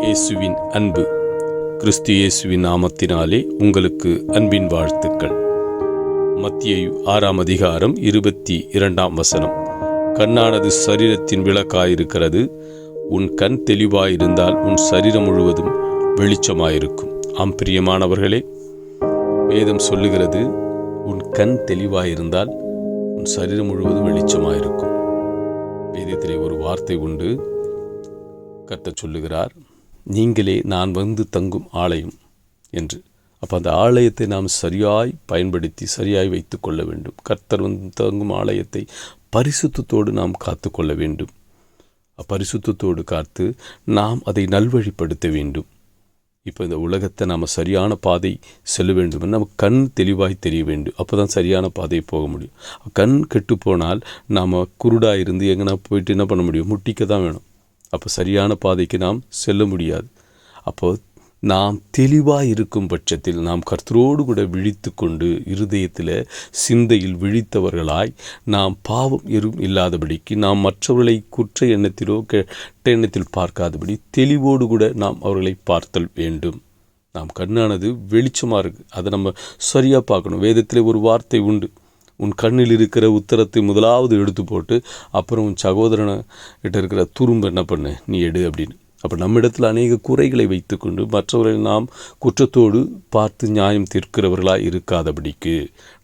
இயேசுவின் அன்பு. கிறிஸ்து இயேசுவின் நாமத்தினாலே உங்களுக்கு அன்பின் வாழ்த்துக்கள். மத்திய ஆறாம் அதிகாரம் இருபத்தி இரண்டாம் வசனம். கண்ணானது சரீரத்தின் விளக்காயிருக்கிறது. உன் கண் தெளிவாயிருந்தால் உன் சரீரம் முழுவதும் வெளிச்சமாயிருக்கும். ஆம் பிரியமானவர்களே வேதம் சொல்லுகிறது உன் கண் தெளிவாயிருந்தால் உன் சரீரம் முழுவதும் வெளிச்சமாயிருக்கும். வேதத்திலே ஒரு வார்த்தை உண்டு. கத்த சொல்லுகிறார் நீங்களே நான் வந்து தங்கும் ஆலயம் என்று. அப்போ அந்த ஆலயத்தை நாம் சரியாய் பயன்படுத்தி சரியாய் வைத்து கொள்ள வேண்டும். கர்த்தர் வந்து தங்கும் ஆலயத்தை பரிசுத்தத்தோடு நாம் காத்து கொள்ள வேண்டும். அப்பரிசுத்தத்தோடு காத்து நாம் அதை நல்வழிப்படுத்த வேண்டும். இப்போ இந்த உலகத்தை நாம் சரியான பாதை செல்ல வேண்டும் நம்ம கண் தெளிவாய் தெரிய வேண்டும். அப்போ தான் சரியான பாதையை போக முடியும். கண் கெட்டு போனால் நாம் குருடாக இருந்து எங்கன்னா போயிட்டு என்ன பண்ண முடியும்? முட்டிக்க தான் வேணும். அப்போ சரியான பாதைக்கு நாம் செல்ல முடியாது. அப்போ நாம் தெளிவாக இருக்கும் பட்சத்தில் நாம் கர்த்தரோடு கூட விழித்து கொண்டு இருதயத்தில் சிந்தையில் விழித்தவர்களாய் நாம் பாவம் எதுவும் இல்லாதபடிக்கு நாம் மற்றவர்களை குற்ற எண்ணத்திலோ கெட்ட எண்ணத்தில் பார்க்காதபடி தெளிவோடு கூட நாம் அவர்களை பார்த்தல் வேண்டும். நாம் கண்ணானது வெளிச்சமாக இருக்குது அதை நம்ம சரியாக பார்க்கணும். வேதத்தில் ஒரு வார்த்தை உண்டு. உன் கண்ணில் இருக்கிற உத்தரத்தை முதலாவது எடுத்து போட்டு அப்புறம் உன் சகோதரனை கிட்ட இருக்கிற துரும்பு என்ன பண்ணு? நீ எடு அப்படின்னு. அப்போ நம்மிடத்தில் அநேக குறைகளை வைத்துக்கொண்டு மற்றவர்களை நாம் குற்றத்தோடு பார்த்து நியாயம் தீர்க்கிறவர்களாக இருக்காதபடிக்கு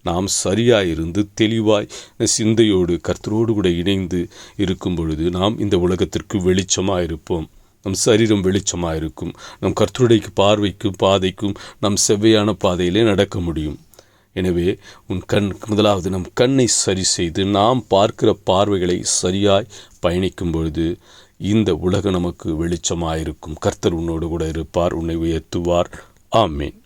நாம் சரியாக இருந்து தெளிவாய் சிந்தையோடு கர்த்தரோடு கூட இணைந்து இருக்கும் பொழுது நாம் இந்த உலகத்திற்கு வெளிச்சமாக இருப்போம். நம் சரீரம் வெளிச்சமாக இருக்கும். நம் கர்த்தருடைய பார்வைக்கும் பாதைக்கும் நம் செவ்வையான பாதையிலே நடக்க முடியும். எனவே உன் கண் முதலாவது நம் கண்ணை சரி செய்து நாம் பார்க்கிற பார்வைகளை சரியாய் பயணிக்கும் பொழுது இந்த உலகம் நமக்கு வெளிச்சமாயிருக்கும். கர்த்தர் உன்னோடு கூட இருப்பார் உன்னை உயர்த்துவார். ஆமீன்.